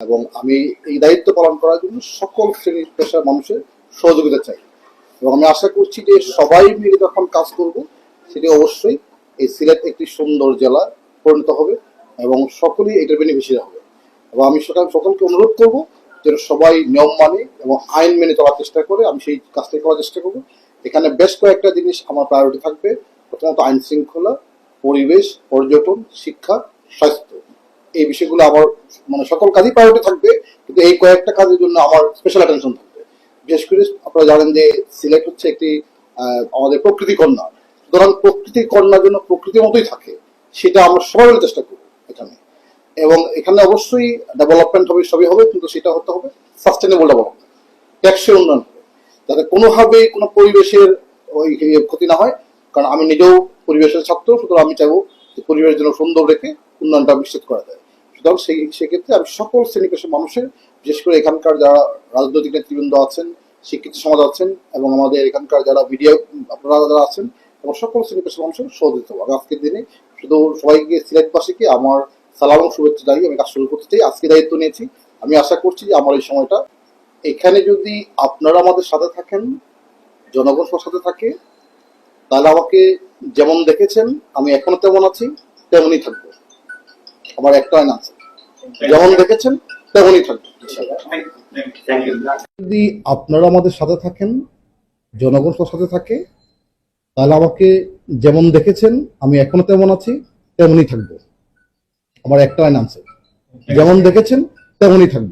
এবং আমি এই দায়িত্ব পালন করার জন্য সকল শ্রেণির পেশার মানুষের সহযোগিতা চাই। এবং আমি আশা করছি যে সবাই মিলে যখন কাজ করব, সেটি অবশ্যই এই সিলেট একটি সুন্দর জেলা পরিণত হবে এবং সকলেই এটার বেনিফিশিয়ারি হবে। এবং আমি সকাল, সকলকে অনুরোধ করব যেন সবাই নিয়ম মানে এবং আইন মেনে চলার চেষ্টা করে, আমি সেই কাজটাই করার চেষ্টা করব। এখানে বেশ কয়েকটা জিনিস আমার প্রায়োরিটি থাকবে। প্রথমত আইন শৃঙ্খলা, পরিবেশ, পর্যটন, শিক্ষা, স্বাস্থ্য। এই বিষয়গুলো আমার মানে সকল কাজই প্রায়োরিটি থাকবে, কিন্তু এই কয়েকটা কাজের জন্য আমার স্পেশাল অ্যাটেনশন থাকবে। বিশেষ করে আপনারা জানেন যে সিলেট হচ্ছে একটি আমাদের প্রকৃতি কন্যা। সুতরাং প্রকৃতি কন্যার জন্য প্রকৃতির মতোই থাকে, সেটা আমরা সবাই চেষ্টা করব এখানে। এবং এখানে অবশ্যই ডেভেলপমেন্ট হবে, সবই হবে, কিন্তু সেটা হতে হবে সাস্টেনেবল ডেভেলপমেন্ট ট্যাক্সের উন্নয়ন হবে। যাতে কোনোভাবেই কোনো পরিবেশের ওই ক্ষতি না হয়, কারণ আমি নিজেও পরিবেশের ছাত্র, সুতরাং আমি চাইব পরিবেশ যেন সুন্দর রেখে উন্নয়নটা নিশ্চিত করা যায়। সুতরাং সেই, সেক্ষেত্রে আমি সকল শ্রেণি পেশার মানুষের, বিশেষ করে এখানকার যারা রাজনৈতিক নেতৃবৃন্দ আছেন, শিক্ষিত সমাজ আছেন, এবং আমাদের এখানকার যারা মিডিয়া, আপনারা যারা আছেন এবং সকল শ্রেণি পেশার মানুষের সহযোগিতা হবে আজকের দিনে শুধু সবাইকে সিলেটবাসীকে আমার সালাম শুভেচ্ছা জানিয়ে আমি কাজ শুরু করতে চাই। আজকে দায়িত্ব নিয়েছি। আমি আশা করছি যে আমার এই সময়টা এখানে যদি আপনারা আমাদের সাথে থাকেন, জনগণ সাথে থাকে, তাহলে আমাকে যেমন দেখেছেন, আমি এখনও তেমন আছি, তেমনই থাকব। আমার একটা আইন আছে যেমন দেখেছেন, তেমনই থাকব. যদি আপনারা আমাদের সাথে থাকেন, জনগণ সাথে থাকে, তাহলে আমাকে যেমন দেখেছেন, আমি এখনও তেমন আছি, তেমনই থাকব। আমার একটা আইন আছে যেমন দেখেছেন, তেমনই থাকব.